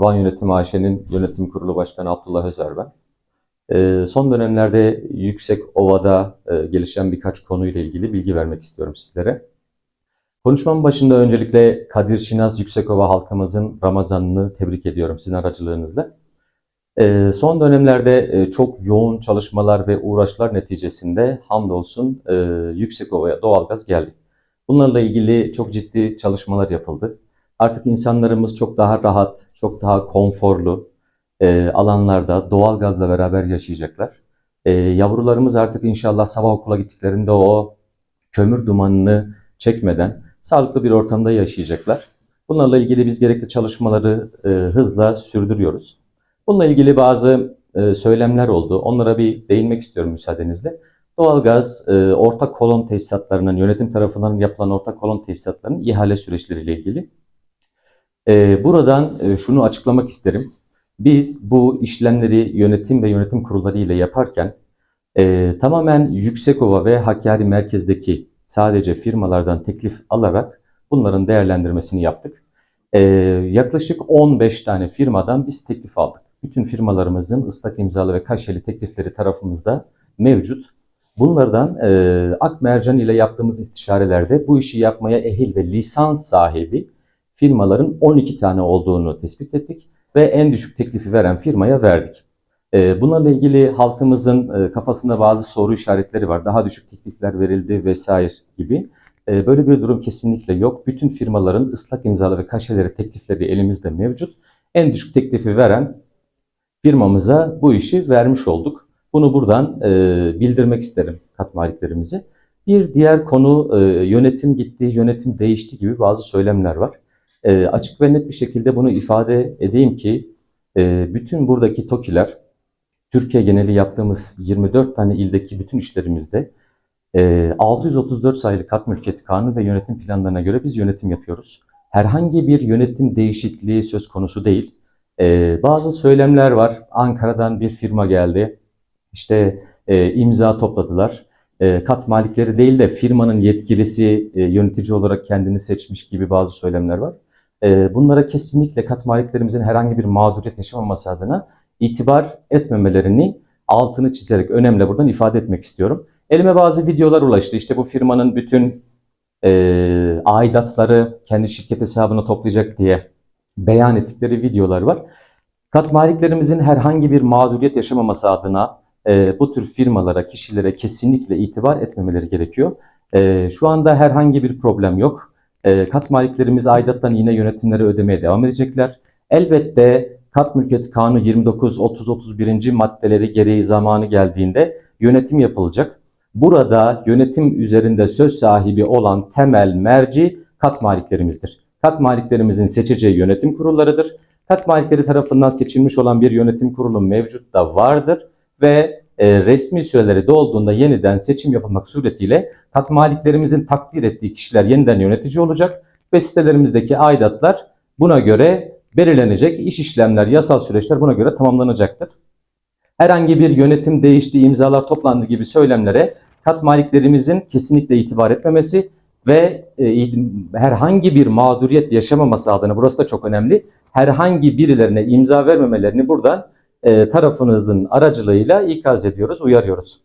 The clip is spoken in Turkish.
Van Yönetim AŞ'nin yönetim kurulu başkanı Abdullah Özer ben. Ee, son dönemlerde Yüksek Ova'da e, gelişen birkaç konuyla ilgili bilgi vermek istiyorum sizlere. Konuşmamın başında öncelikle Kadir Şinaz Yüksekova halkımızın Ramazanını tebrik ediyorum sizin aracılığınızla. Ee, son dönemlerde e, çok yoğun çalışmalar ve uğraşlar neticesinde hamdolsun e, Yüksekova'ya doğalgaz geldi. Bunlarla ilgili çok ciddi çalışmalar yapıldı. Artık insanlarımız çok daha rahat, çok daha konforlu e, alanlarda doğalgazla beraber yaşayacaklar. E, yavrularımız artık inşallah sabah okula gittiklerinde o kömür dumanını çekmeden sağlıklı bir ortamda yaşayacaklar. Bunlarla ilgili biz gerekli çalışmaları e, hızla sürdürüyoruz. Bununla ilgili bazı e, söylemler oldu. Onlara bir değinmek istiyorum müsaadenizle. Doğalgaz, e, ortak kolon tesisatlarının, yönetim tarafından yapılan ortak kolon tesisatlarının ihale süreçleriyle ilgili. E, buradan e, şunu açıklamak isterim. Biz bu işlemleri yönetim ve yönetim kurulları ile yaparken e, tamamen Yüksekova ve Hakkari merkezdeki sadece firmalardan teklif alarak bunların değerlendirmesini yaptık. E, yaklaşık 15 tane firmadan biz teklif aldık. Bütün firmalarımızın ıslak imzalı ve kaşeli teklifleri tarafımızda mevcut. Bunlardan e, Akmercan ile yaptığımız istişarelerde bu işi yapmaya ehil ve lisans sahibi firmaların 12 tane olduğunu tespit ettik ve en düşük teklifi veren firmaya verdik. E, bunlarla ilgili halkımızın e, kafasında bazı soru işaretleri var. Daha düşük teklifler verildi vesaire gibi. E, böyle bir durum kesinlikle yok. Bütün firmaların ıslak imzalı ve kaşeleri teklifleri elimizde mevcut. En düşük teklifi veren firmamıza bu işi vermiş olduk. Bunu buradan e, bildirmek isterim kat maliklerimize. Bir diğer konu e, yönetim gitti, yönetim değişti gibi bazı söylemler var. E, açık ve net bir şekilde bunu ifade edeyim ki e, bütün buradaki TOKİ'ler Türkiye geneli yaptığımız 24 tane ildeki bütün işlerimizde e, 634 sayılı kat mülkiyeti kanunu ve yönetim planlarına göre biz yönetim yapıyoruz. Herhangi bir yönetim değişikliği söz konusu değil. E, bazı söylemler var. Ankara'dan bir firma geldi. İşte e, imza topladılar. E, kat malikleri değil de firmanın yetkilisi e, yönetici olarak kendini seçmiş gibi bazı söylemler var. E, bunlara kesinlikle kat maliklerimizin herhangi bir mağduriyet yaşamaması adına itibar etmemelerini altını çizerek önemli buradan ifade etmek istiyorum. Elime bazı videolar ulaştı. İşte bu firmanın bütün e, aidatları kendi şirket hesabına toplayacak diye beyan ettikleri videolar var. Kat maliklerimizin herhangi bir mağduriyet yaşamaması adına e, bu tür firmalara, kişilere kesinlikle itibar etmemeleri gerekiyor. E, şu anda herhangi bir problem yok. E, kat maliklerimiz aidattan yine yönetimleri ödemeye devam edecekler. Elbette kat mülkiyet kanunu 29, 30, 31. maddeleri gereği zamanı geldiğinde yönetim yapılacak. Burada yönetim üzerinde söz sahibi olan temel merci kat maliklerimizdir. Kat maliklerimizin seçeceği yönetim kurullarıdır. Kat malikleri tarafından seçilmiş olan bir yönetim kurulu mevcut da vardır ve e, resmi süreleri dolduğunda yeniden seçim yapılmak suretiyle kat maliklerimizin takdir ettiği kişiler yeniden yönetici olacak ve sitelerimizdeki aidatlar buna göre belirlenecek. İş işlemler, yasal süreçler buna göre tamamlanacaktır. Herhangi bir yönetim değişti, imzalar toplandı gibi söylemlere kat maliklerimizin kesinlikle itibar etmemesi ve e, herhangi bir mağduriyet yaşamaması adına burası da çok önemli. Herhangi birilerine imza vermemelerini buradan tarafınızın aracılığıyla ikaz ediyoruz, uyarıyoruz.